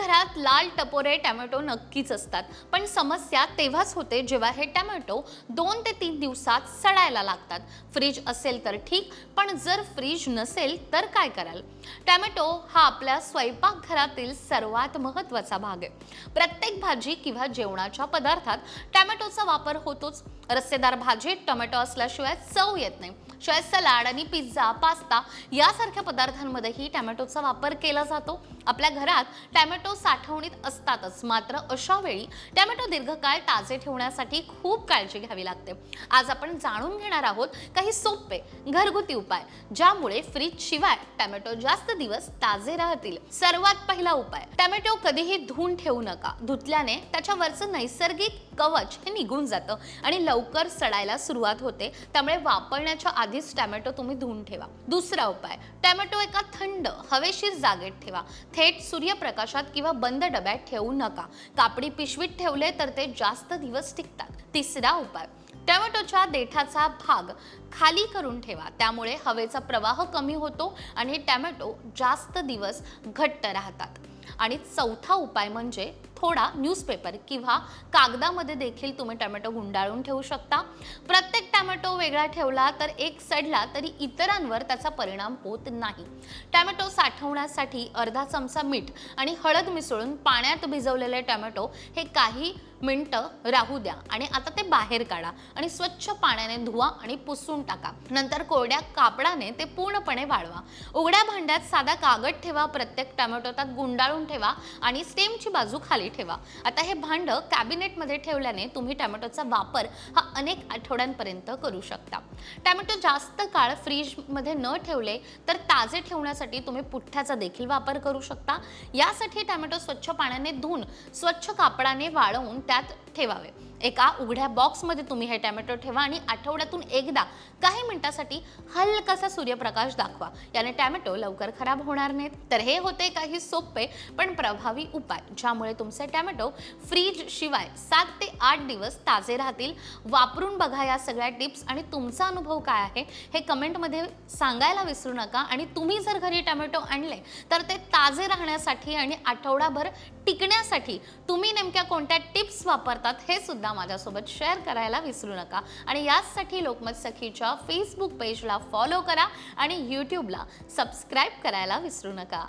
घरात लाल टपोरे टॅमॅटो नक्कीच असतात. पण समस्या तेव्हाच होते जेव्हा हे टॅमॅटो दोन ते तीन दिवसात सडायला लागतात. फ्रीज असेल तर ठीक पण जर फ्रीज नसेल तर काय कराल? टॅमॅटो हा आपल्या स्वयंपाकघरातील सर्वात महत्त्वाचा भाग आहे. प्रत्येक भाजी किंवा जेवणाच्या पदार्थात टॅमॅटोचा वापर होतोच. रस्तेदार भाजीत टोमॅटो असल्याशिवाय चव येत नाही. शिवाय सलाड आणि पिझ्झा पास्ता यासारख्या पदार्थांमध्येही टॅमॅटोचा वापर केला जातो. आपल्या घरात टॅमॅटो साठवणीत असतातच. मात्र अशा वेळी टॅमॅटो दीर्घकाळ ताजे ठेवण्यासाठी खूप काळजी घ्यावी लागते. आज आपण जाणून घेणार आहोत काही सोपे घरगुती उपाय ज्यामुळे फ्रीज शिवाय टॅमॅटो जास्त दिवस ताजे राहतील. सर्वात पहिला उपाय टॅमॅटो कधीही धुवून ठेवू नका. धुतल्याने त्याच्यावरचं नैसर्गिक कवच हे निघून जातं आणि लवकर सडायला सुरुवात होते. त्यामुळे वापरण्याच्या आधीच टॅमॅटो तुम्ही धुवून ठेवा. दुसरा उपाय टॅमॅटो एका थंड हवेशीर जागेत ठेवा. थेट सूर्यप्रकाशात किंवा बंद डब्यात ठेवू नका. कापडी पिशवीत ठेवले तर ते जास्त दिवस टिकतात. तिसरा उपाय. टमॅटोच्या देठाचा भाग खाली करून ठेवा. त्यामुळे हवेचा प्रवाह कमी होतो आणि टॅमॅटो जास्त दिवस घट्ट राहतात. आणि चौथा उपाय म्हणजे थोडा न्यूजपेपर किंवा कागदामध्ये देखील तुम्ही टॅमॅटो गुंडाळून ठेवू शकता. प्रत्येक टॅमॅटो वेगळा ठेवला तर एक सडला तरी इतरांवर त्याचा परिणाम होत नाही. टॅमॅटो साठवण्यासाठी अर्धा चमचा मीठ आणि हळद मिसळून पाण्यात भिजवलेले टॅमॅटो हे काही मिनटं राहू द्या आणि आता ते बाहेर काढा आणि स्वच्छ पाण्याने धुवा आणि पुसून टाका. नंतर कोरड्या कापडाने ते पूर्णपणे वाळवा. उघड्या भांड्यात साधा कागद ठेवा प्रत्येक टॅमॅटो त्यात गुंडाळून ठेवा आणि स्टेमची बाजू खाली ठेवा. आता हे भांड कॅबिनेटमध्ये ठेवल्याने तुम्ही टॅमॅटोचा वापर हा अनेक आठवड्यांपर्यंत करू शकता. टॅमॅटो जास्त काळ फ्रीजमध्ये न ठेवले तर ताजे ठेवण्यासाठी तुम्ही पुठ्ठ्याचा देखील वापर करू शकता. यासाठी टॅमॅटो स्वच्छ पाण्याने धुवून स्वच्छ कापडाने वाळवून त्यात ठेवावे. एका उघड्या बॉक्समध्ये तुम्ही हे टॅमॅटो ठेवा आणि आठवड्यातून एकदा काही मिनिटासाठी हलकासा सूर्यप्रकाश दाखवा. याने टॅमॅटो लवकर खराब होणार नाहीत. तर हे होते काही सोपे पण प्रभावी उपाय ज्यामुळे तुमचे टॅमॅटो फ्रीज शिवाय सात ते आठ दिवस ताजे राहतील. वापरून बघा या सगळ्या टिप्स आणि तुमचा अनुभव काय आहे हे कमेंटमध्ये सांगायला विसरू नका. आणि तुम्ही जर घरी टॅमॅटो आणले तर ते ताजे राहण्यासाठी आणि आठवडाभर टिकण्यासाठी तुम्ही नेमक्या कोणत्या टिप्स वापरता असतात हे सुद्धा माझ्यासोबत शेअर करायला विसरू नका. आणि याचसाठी लोकमत सखीच्या फेसबुक पेजला फॉलो करा आणि यूट्यूबला सबस्क्राईब करायला विसरू नका.